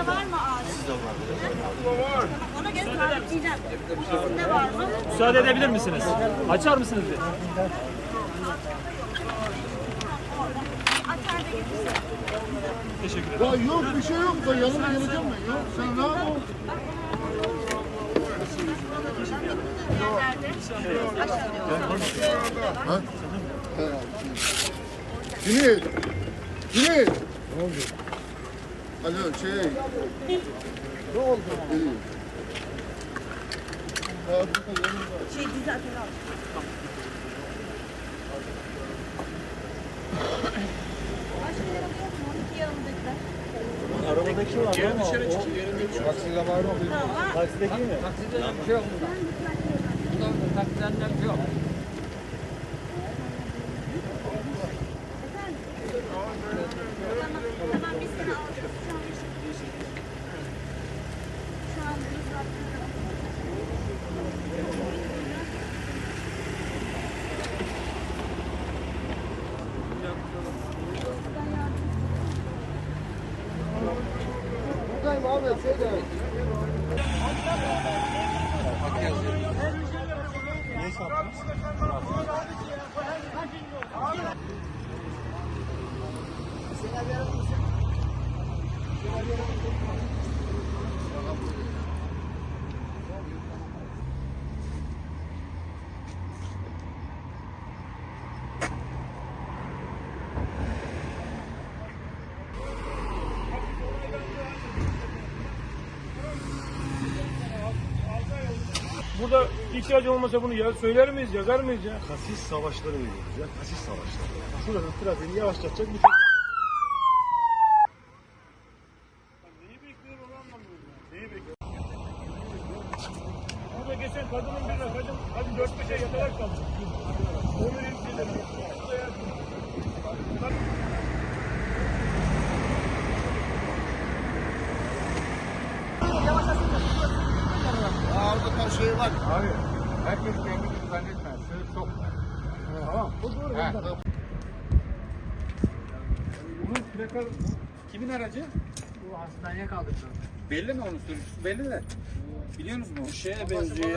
İçinde var mı ağrı? Ona göre tarifleyeceğim. İçinde var mı? Müsaade edebilir misiniz? Açar mısınız bir? Açar da getirsin. Teşekkür ederim. Ya yok bir şey yok. Ben yanıma geleceğim ben. Yok sen ne yapıyorsun? Ha? Cüneyt. Cüneyt. Ne oldu? Alo şey. Ne oldu? İyi. Şey dizi atın al. Başka yok mu? İki yanımdakiler. Arabadaki var ama çıkıyor. Taksiyle var mı? Taksideki mi? Tamam, Buradayım abi. Burada ihtiyacı olmasa bunu ya söyler miyiz, yazar mıyız ya? Kasis savaşları veriyoruz ya. Kasis savaşları. Şuranın trafiğini yavaşlatacak bir şey. Neyi bekliyor onu anlamıyorum ya. Neyi bekliyor? Burada geçen kadının birine kadın, kadın dört beşe yatarak kaldı. Onu yükledim. Orada kan şey var. Abi herkes kendini zannetmez. Sığır çok. Tamam. Bu doğru. He. Bunun plaka kimin aracı? Bu hastaneye kaldırdı. Belli mi onun sürücüsü? Belli de. Biliyor musunuz mu? Şeye benziyor